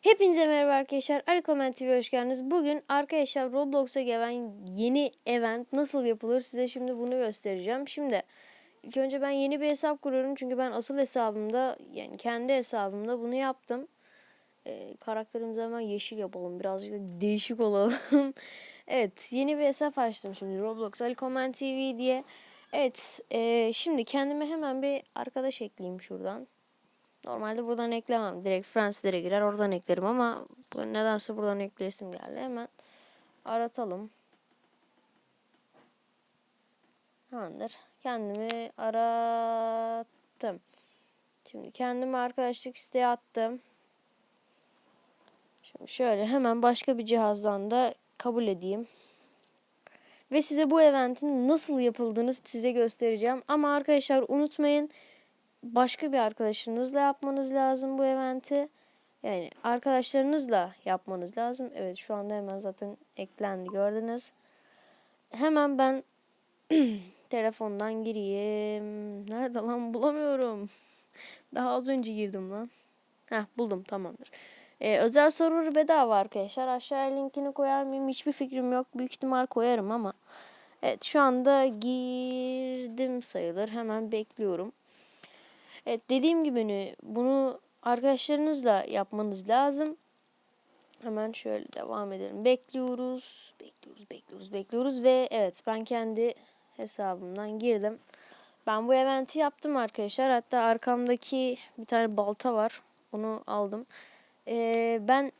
Hepinize merhaba arkadaşlar. Ali Comment TV'ye hoş geldiniz. Bugün arkadaşlar Roblox'a gelen yeni event nasıl yapılır size şimdi bunu göstereceğim. Şimdi ilk önce ben yeni bir hesap kuruyorum. Çünkü ben asıl hesabımda yani kendi hesabımda bunu yaptım. Ee, karakterimizi hemen yeşil yapalım. Birazcık da değişik olalım. evet yeni bir hesap açtım şimdi Roblox Ali Comment TV diye. Evet e, şimdi kendime hemen bir arkadaş ekleyeyim şuradan. Normalde buradan eklemem. Direkt Fransızlara girer oradan eklerim ama nedense buradan ekleyesim geldi. Hemen aratalım. Tamamdır. Kendimi arattım. Şimdi kendimi arkadaşlık isteği attım. Şimdi şöyle hemen başka bir cihazdan da kabul edeyim. Ve size bu eventin nasıl yapıldığını size göstereceğim. Ama arkadaşlar unutmayın başka bir arkadaşınızla yapmanız lazım bu eventi. Yani arkadaşlarınızla yapmanız lazım. Evet şu anda hemen zaten eklendi gördünüz. Hemen ben telefondan gireyim. Nerede lan bulamıyorum. Daha az önce girdim lan. Heh buldum tamamdır. Ee, özel server bedava arkadaşlar. Aşağıya linkini koyar mıyım? Hiçbir fikrim yok. Büyük ihtimal koyarım ama. Evet şu anda girdim sayılır. Hemen bekliyorum. Evet dediğim gibi hani bunu arkadaşlarınızla yapmanız lazım. Hemen şöyle devam edelim. Bekliyoruz, bekliyoruz, bekliyoruz, bekliyoruz ve evet ben kendi hesabımdan girdim. Ben bu eventi yaptım arkadaşlar. Hatta arkamdaki bir tane balta var. Onu aldım. Ee, ben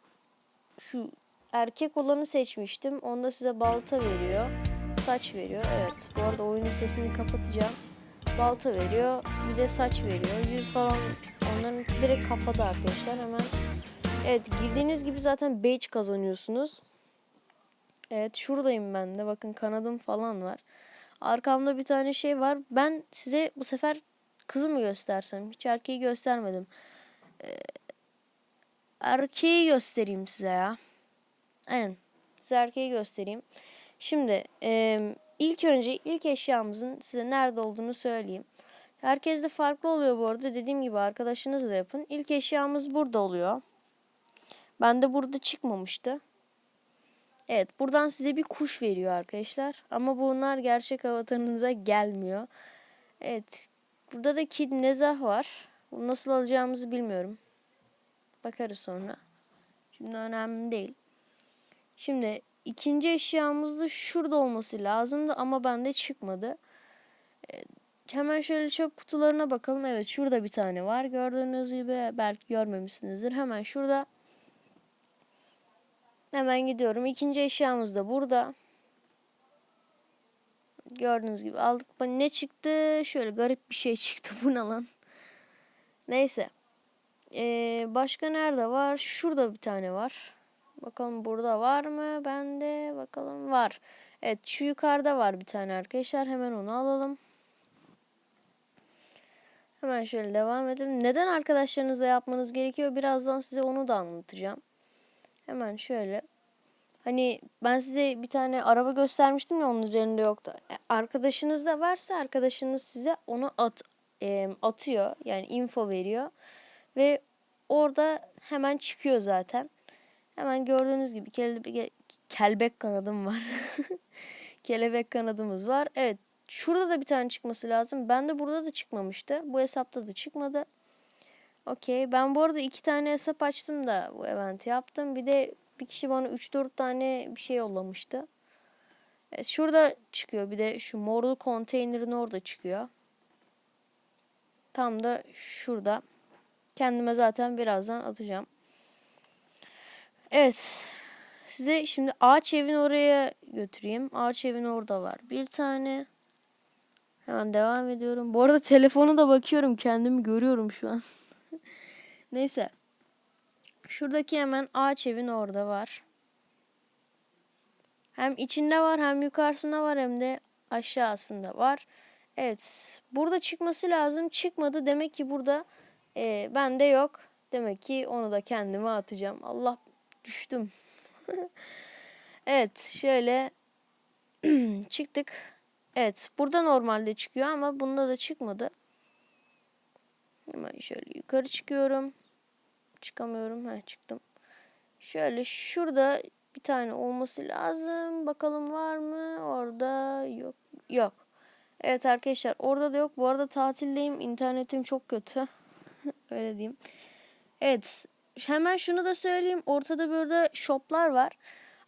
şu erkek olanı seçmiştim. Onda size balta veriyor. Saç veriyor. Evet. Bu arada oyunun sesini kapatacağım balta veriyor. Bir de saç veriyor. Yüz falan onların direkt kafada arkadaşlar. Hemen Evet girdiğiniz gibi zaten badge kazanıyorsunuz. Evet şuradayım ben de. Bakın kanadım falan var. Arkamda bir tane şey var. Ben size bu sefer kızı mı göstersem? Hiç erkeği göstermedim. Ee, erkeği göstereyim size ya. Aynen. Size erkeği göstereyim. Şimdi eee İlk önce ilk eşyamızın size nerede olduğunu söyleyeyim. Herkes de farklı oluyor bu arada. Dediğim gibi arkadaşınızla yapın. İlk eşyamız burada oluyor. Ben de burada çıkmamıştı. Evet buradan size bir kuş veriyor arkadaşlar. Ama bunlar gerçek avatarınıza gelmiyor. Evet. Burada da Kid Nezah var. Bunu nasıl alacağımızı bilmiyorum. Bakarız sonra. Şimdi önemli değil. Şimdi İkinci eşyamız da şurada olması lazımdı ama bende çıkmadı. Evet, hemen şöyle çöp kutularına bakalım. Evet şurada bir tane var. Gördüğünüz gibi belki görmemişsinizdir. Hemen şurada. Hemen gidiyorum. İkinci eşyamız da burada. Gördüğünüz gibi aldık. Ne çıktı? Şöyle garip bir şey çıktı. Bu ne lan? Neyse. Ee, başka nerede var? Şurada bir tane var. Bakalım burada var mı? Bende bakalım var. Evet şu yukarıda var bir tane arkadaşlar. Hemen onu alalım. Hemen şöyle devam edelim. Neden arkadaşlarınızla yapmanız gerekiyor? Birazdan size onu da anlatacağım. Hemen şöyle. Hani ben size bir tane araba göstermiştim ya onun üzerinde yoktu. E, arkadaşınız da varsa arkadaşınız size onu at, e, atıyor. Yani info veriyor. Ve orada hemen çıkıyor zaten. Hemen gördüğünüz gibi kelebek, kelbek kanadım var. Kelebek kanadımız var. Evet şurada da bir tane çıkması lazım. Ben de burada da çıkmamıştı. Bu hesapta da çıkmadı. Okey. Ben bu arada iki tane hesap açtım da bu eventi yaptım. Bir de bir kişi bana 3-4 tane bir şey yollamıştı. Evet, şurada çıkıyor. Bir de şu morlu konteynerin orada çıkıyor. Tam da şurada. Kendime zaten birazdan atacağım. Evet. Size şimdi ağaç evin oraya götüreyim. Ağaç evin orada var. Bir tane. Hemen devam ediyorum. Bu arada telefonu da bakıyorum. Kendimi görüyorum şu an. Neyse. Şuradaki hemen ağaç evin orada var. Hem içinde var hem yukarısında var hem de aşağısında var. Evet. Burada çıkması lazım. Çıkmadı. Demek ki burada e, bende yok. Demek ki onu da kendime atacağım. Allah düştüm. evet şöyle çıktık. Evet burada normalde çıkıyor ama bunda da çıkmadı. Hemen şöyle yukarı çıkıyorum. Çıkamıyorum. Ha çıktım. Şöyle şurada bir tane olması lazım. Bakalım var mı? Orada yok. Yok. Evet arkadaşlar orada da yok. Bu arada tatildeyim. İnternetim çok kötü. Öyle diyeyim. Evet. Hemen şunu da söyleyeyim. Ortada burada shoplar var.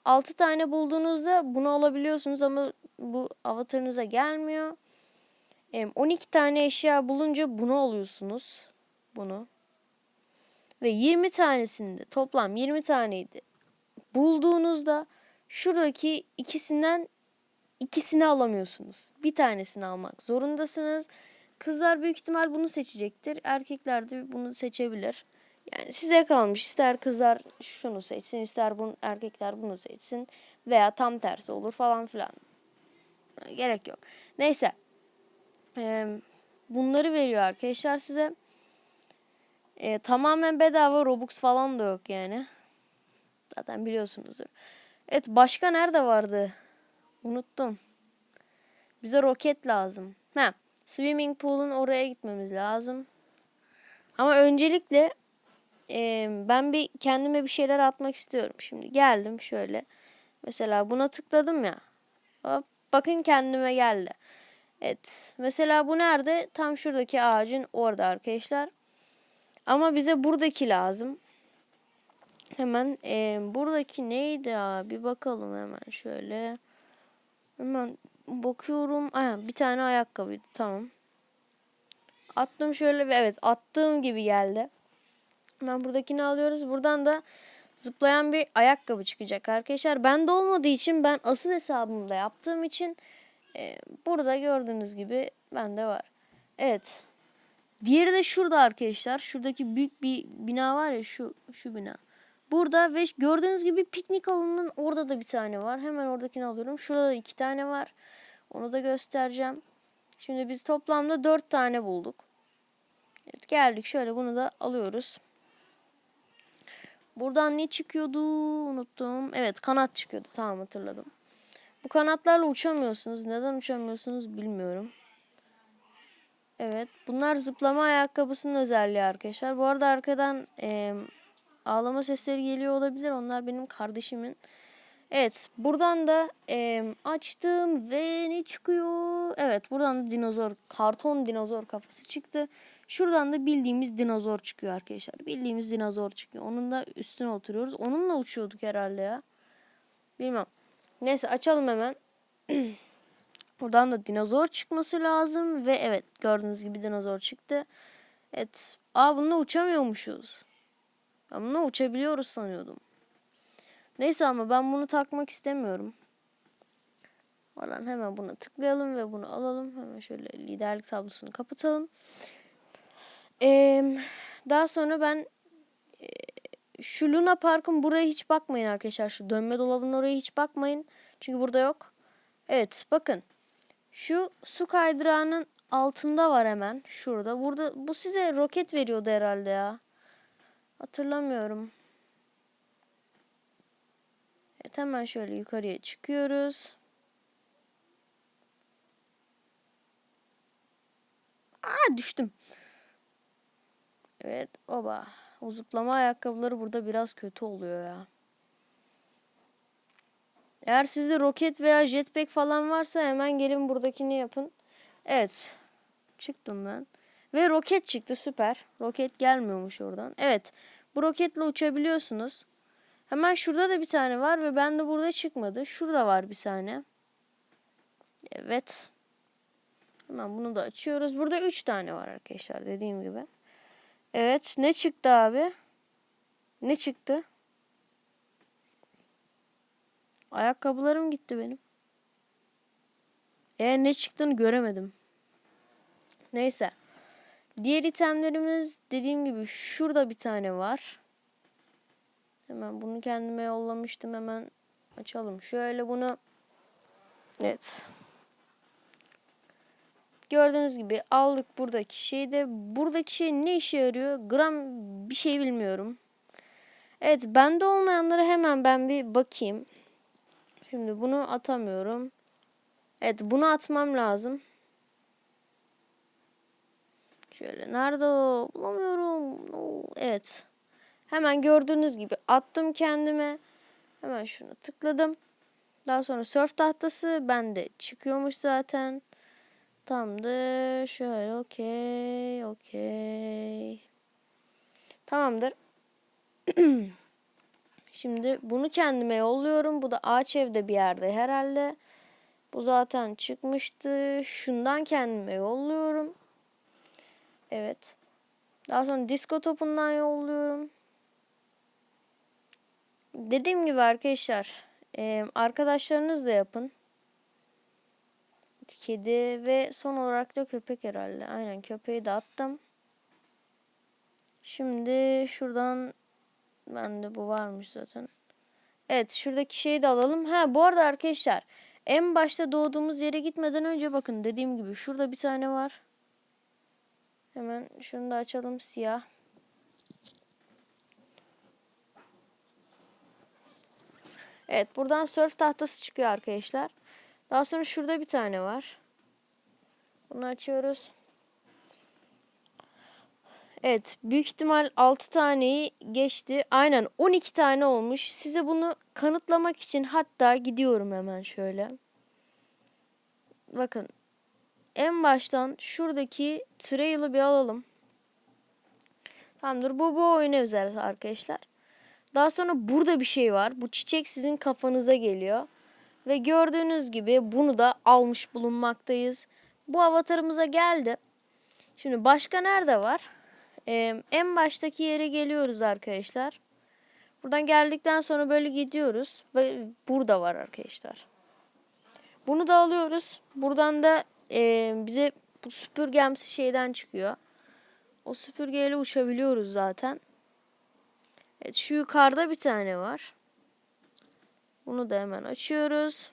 6 tane bulduğunuzda bunu alabiliyorsunuz ama bu avatarınıza gelmiyor. Em, 12 tane eşya bulunca bunu alıyorsunuz. Bunu. Ve 20 tanesinde toplam 20 taneydi. Bulduğunuzda şuradaki ikisinden ikisini alamıyorsunuz. Bir tanesini almak zorundasınız. Kızlar büyük ihtimal bunu seçecektir. Erkekler de bunu seçebilir. Yani size kalmış. İster kızlar şunu seçsin, ister bunu, erkekler bunu seçsin veya tam tersi olur falan filan. Gerek yok. Neyse. Ee, bunları veriyor arkadaşlar size. Ee, tamamen bedava Robux falan da yok yani. Zaten biliyorsunuzdur. Evet başka nerede vardı? Unuttum. Bize roket lazım. Ha, swimming pool'un oraya gitmemiz lazım. Ama öncelikle e, ben bir kendime bir şeyler atmak istiyorum. Şimdi geldim şöyle. Mesela buna tıkladım ya. Hop, bakın kendime geldi. Evet. Mesela bu nerede? Tam şuradaki ağacın orada arkadaşlar. Ama bize buradaki lazım. Hemen e, buradaki neydi abi? Bir bakalım hemen şöyle. Hemen bakıyorum. Aha, bir tane ayakkabıydı. Tamam. Attım şöyle ve evet attığım gibi geldi. Hemen buradakini alıyoruz. Buradan da zıplayan bir ayakkabı çıkacak arkadaşlar. Bende olmadığı için ben asıl hesabımda yaptığım için e, burada gördüğünüz gibi bende var. Evet. Diğeri de şurada arkadaşlar. Şuradaki büyük bir bina var ya şu şu bina. Burada ve gördüğünüz gibi piknik alanının orada da bir tane var. Hemen oradakini alıyorum. Şurada da iki tane var. Onu da göstereceğim. Şimdi biz toplamda dört tane bulduk. Evet geldik. Şöyle bunu da alıyoruz. Buradan ne çıkıyordu? Unuttum. Evet kanat çıkıyordu. Tamam hatırladım. Bu kanatlarla uçamıyorsunuz. Neden uçamıyorsunuz bilmiyorum. Evet. Bunlar zıplama ayakkabısının özelliği arkadaşlar. Bu arada arkadan e, ağlama sesleri geliyor olabilir. Onlar benim kardeşimin. Evet. Buradan da e, açtım ve ne çıkıyor? Evet. Buradan da dinozor, karton dinozor kafası çıktı. Şuradan da bildiğimiz dinozor çıkıyor arkadaşlar. Bildiğimiz dinozor çıkıyor. Onun da üstüne oturuyoruz. Onunla uçuyorduk herhalde ya. Bilmem. Neyse açalım hemen. Buradan da dinozor çıkması lazım. Ve evet gördüğünüz gibi dinozor çıktı. Evet. Aa bununla uçamıyormuşuz. Ben bununla uçabiliyoruz sanıyordum. Neyse ama ben bunu takmak istemiyorum. Oradan hemen buna tıklayalım ve bunu alalım. Hemen şöyle liderlik tablosunu kapatalım. Ee, daha sonra ben e, şu Luna Park'ın buraya hiç bakmayın arkadaşlar. Şu dönme dolabının oraya hiç bakmayın. Çünkü burada yok. Evet bakın. Şu su kaydırağının altında var hemen. Şurada. Burada bu size roket veriyordu herhalde ya. Hatırlamıyorum. Evet hemen şöyle yukarıya çıkıyoruz. Aa düştüm. Evet oba. O zıplama ayakkabıları burada biraz kötü oluyor ya. Eğer sizde roket veya jetpack falan varsa hemen gelin buradakini yapın. Evet. Çıktım ben. Ve roket çıktı süper. Roket gelmiyormuş oradan. Evet. Bu roketle uçabiliyorsunuz. Hemen şurada da bir tane var ve ben de burada çıkmadı. Şurada var bir tane. Evet. Hemen bunu da açıyoruz. Burada 3 tane var arkadaşlar dediğim gibi. Evet. Ne çıktı abi? Ne çıktı? Ayakkabılarım gitti benim. E ne çıktığını göremedim. Neyse. Diğer itemlerimiz dediğim gibi şurada bir tane var. Hemen bunu kendime yollamıştım. Hemen açalım. Şöyle bunu. Evet. Gördüğünüz gibi aldık buradaki şeyde. Buradaki şey ne işe yarıyor? Gram bir şey bilmiyorum. Evet bende olmayanlara hemen ben bir bakayım. Şimdi bunu atamıyorum. Evet bunu atmam lazım. Şöyle nerede o? Bulamıyorum. Evet. Hemen gördüğünüz gibi attım kendime. Hemen şunu tıkladım. Daha sonra surf tahtası bende çıkıyormuş zaten. Tamamdır. Şöyle okey. Okey. Tamamdır. Şimdi bunu kendime yolluyorum. Bu da ağaç evde bir yerde herhalde. Bu zaten çıkmıştı. Şundan kendime yolluyorum. Evet. Daha sonra disko topundan yolluyorum. Dediğim gibi arkadaşlar arkadaşlarınız da yapın. Kedi ve son olarak da köpek herhalde. Aynen köpeği de attım. Şimdi şuradan bende bu varmış zaten. Evet şuradaki şeyi de alalım. Ha bu arada arkadaşlar en başta doğduğumuz yere gitmeden önce bakın dediğim gibi şurada bir tane var. Hemen şunu da açalım siyah. Evet buradan surf tahtası çıkıyor arkadaşlar. Daha sonra şurada bir tane var. Bunu açıyoruz. Evet büyük ihtimal 6 taneyi geçti. Aynen 12 tane olmuş. Size bunu kanıtlamak için hatta gidiyorum hemen şöyle. Bakın en baştan şuradaki trail'ı bir alalım. Tamamdır bu bu oyuna özel arkadaşlar. Daha sonra burada bir şey var. Bu çiçek sizin kafanıza geliyor. Ve gördüğünüz gibi bunu da almış bulunmaktayız. Bu avatarımıza geldi. Şimdi başka nerede var? Ee, en baştaki yere geliyoruz arkadaşlar. Buradan geldikten sonra böyle gidiyoruz. Ve burada var arkadaşlar. Bunu da alıyoruz. Buradan da e, bize bu süpürgemsi şeyden çıkıyor. O süpürgeyle uçabiliyoruz zaten. Evet şu yukarıda bir tane var. Bunu da hemen açıyoruz.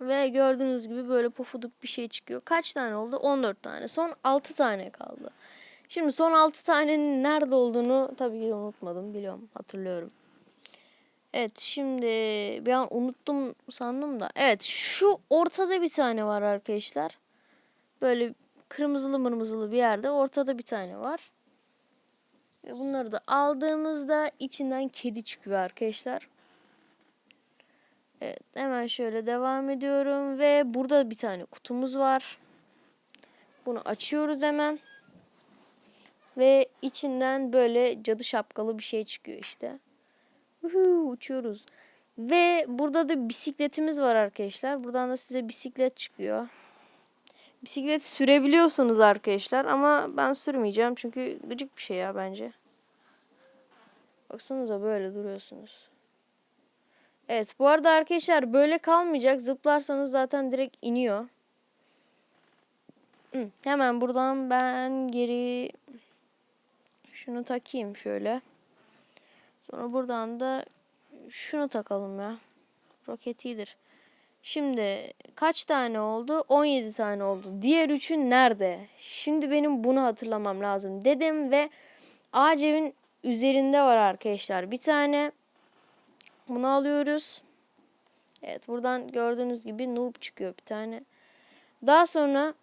Ve gördüğünüz gibi böyle pofuduk bir şey çıkıyor. Kaç tane oldu? 14 tane. Son 6 tane kaldı. Şimdi son 6 tanenin nerede olduğunu tabii ki unutmadım. Biliyorum, hatırlıyorum. Evet şimdi bir an unuttum sandım da. Evet şu ortada bir tane var arkadaşlar. Böyle kırmızılı mırmızılı bir yerde ortada bir tane var. Ve bunları da aldığımızda içinden kedi çıkıyor arkadaşlar. Evet hemen şöyle devam ediyorum ve burada bir tane kutumuz var. Bunu açıyoruz hemen. Ve içinden böyle cadı şapkalı bir şey çıkıyor işte. Uhu, uçuyoruz. Ve burada da bisikletimiz var arkadaşlar. Buradan da size bisiklet çıkıyor. Bisiklet sürebiliyorsunuz arkadaşlar ama ben sürmeyeceğim çünkü gıcık bir şey ya bence. Baksanıza böyle duruyorsunuz. Evet bu arada arkadaşlar böyle kalmayacak. Zıplarsanız zaten direkt iniyor. Hı, hemen buradan ben geri şunu takayım şöyle. Sonra buradan da şunu takalım ya. Roket iyidir. Şimdi kaç tane oldu? 17 tane oldu. Diğer üçün nerede? Şimdi benim bunu hatırlamam lazım dedim ve ağaç evin üzerinde var arkadaşlar. Bir tane bunu alıyoruz. Evet buradan gördüğünüz gibi noob çıkıyor bir tane. Daha sonra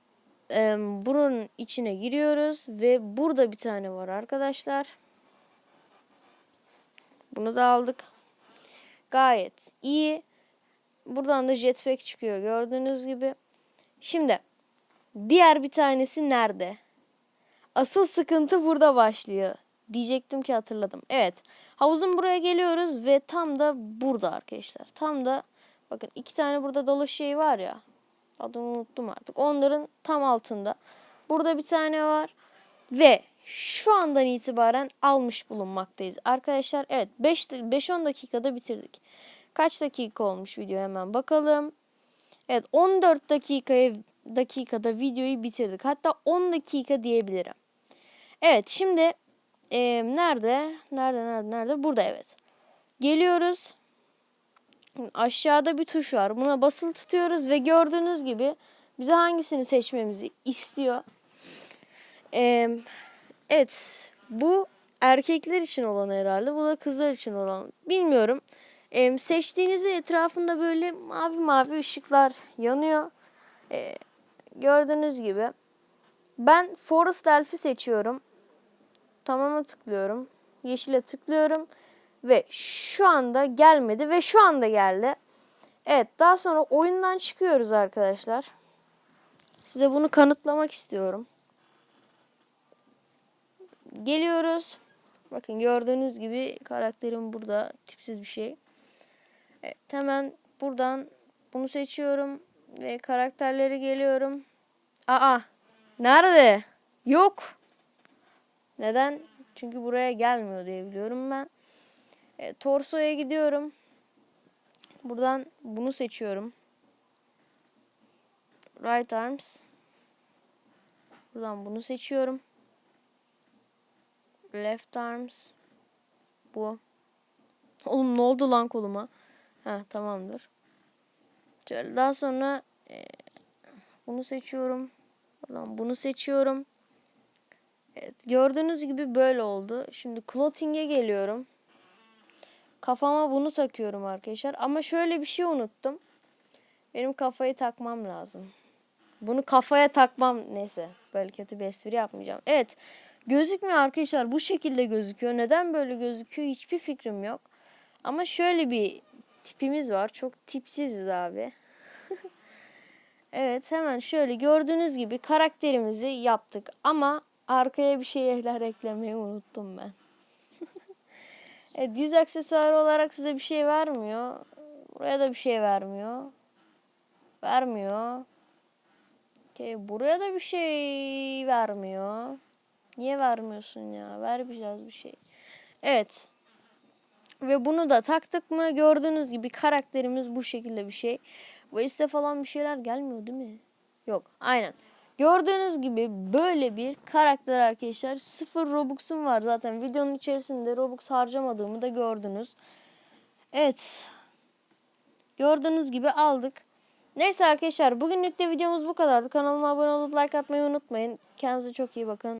e, bunun içine giriyoruz ve burada bir tane var arkadaşlar. Bunu da aldık. Gayet iyi. Buradan da jetpack çıkıyor gördüğünüz gibi. Şimdi diğer bir tanesi nerede? Asıl sıkıntı burada başlıyor. Diyecektim ki hatırladım. Evet. Havuzun buraya geliyoruz ve tam da burada arkadaşlar. Tam da bakın iki tane burada dalış şey var ya. Adını unuttum artık. Onların tam altında. Burada bir tane var. Ve şu andan itibaren almış bulunmaktayız. Arkadaşlar evet 5-10 dakikada bitirdik. Kaç dakika olmuş video hemen bakalım. Evet 14 dakikaya dakikada videoyu bitirdik. Hatta 10 dakika diyebilirim. Evet şimdi e, nerede? Nerede nerede nerede? Burada evet. Geliyoruz. Aşağıda bir tuş var. Buna basılı tutuyoruz ve gördüğünüz gibi bize hangisini seçmemizi istiyor. Ee, evet bu erkekler için olan herhalde. Bu da kızlar için olan. Bilmiyorum. Ee, seçtiğinizde etrafında böyle mavi mavi ışıklar yanıyor. Ee, gördüğünüz gibi. Ben Forest Elf'i seçiyorum. tamama tıklıyorum. Yeşile tıklıyorum. Ve şu anda gelmedi ve şu anda geldi. Evet daha sonra oyundan çıkıyoruz arkadaşlar. Size bunu kanıtlamak istiyorum. Geliyoruz. Bakın gördüğünüz gibi karakterim burada tipsiz bir şey. Evet, hemen buradan bunu seçiyorum ve karakterleri geliyorum. Aa nerede? Yok. Neden? Çünkü buraya gelmiyor diye biliyorum ben. E, torsoya gidiyorum. Buradan bunu seçiyorum. Right arms. Buradan bunu seçiyorum. Left arms. Bu. Oğlum ne oldu lan koluma? Ha tamamdır. Şöyle daha sonra e, bunu seçiyorum. Buradan bunu seçiyorum. Evet, gördüğünüz gibi böyle oldu. Şimdi clothing'e geliyorum. Kafama bunu takıyorum arkadaşlar. Ama şöyle bir şey unuttum. Benim kafayı takmam lazım. Bunu kafaya takmam neyse. Böyle kötü bir espri yapmayacağım. Evet. Gözükmüyor arkadaşlar. Bu şekilde gözüküyor. Neden böyle gözüküyor hiçbir fikrim yok. Ama şöyle bir tipimiz var. Çok tipsiziz abi. evet hemen şöyle gördüğünüz gibi karakterimizi yaptık. Ama arkaya bir şeyler eklemeyi unuttum ben. evet, yüz aksesuarı olarak size bir şey vermiyor. Buraya da bir şey vermiyor. Vermiyor. Okay, buraya da bir şey vermiyor. Niye vermiyorsun ya? Ver biraz bir şey. Evet. Ve bunu da taktık mı gördüğünüz gibi karakterimiz bu şekilde bir şey. Waste'e falan bir şeyler gelmiyor değil mi? Yok. Aynen. Gördüğünüz gibi böyle bir karakter arkadaşlar. Sıfır Robux'um var zaten. Videonun içerisinde Robux harcamadığımı da gördünüz. Evet. Gördüğünüz gibi aldık. Neyse arkadaşlar bugünlük de videomuz bu kadardı. Kanalıma abone olup like atmayı unutmayın. Kendinize çok iyi bakın.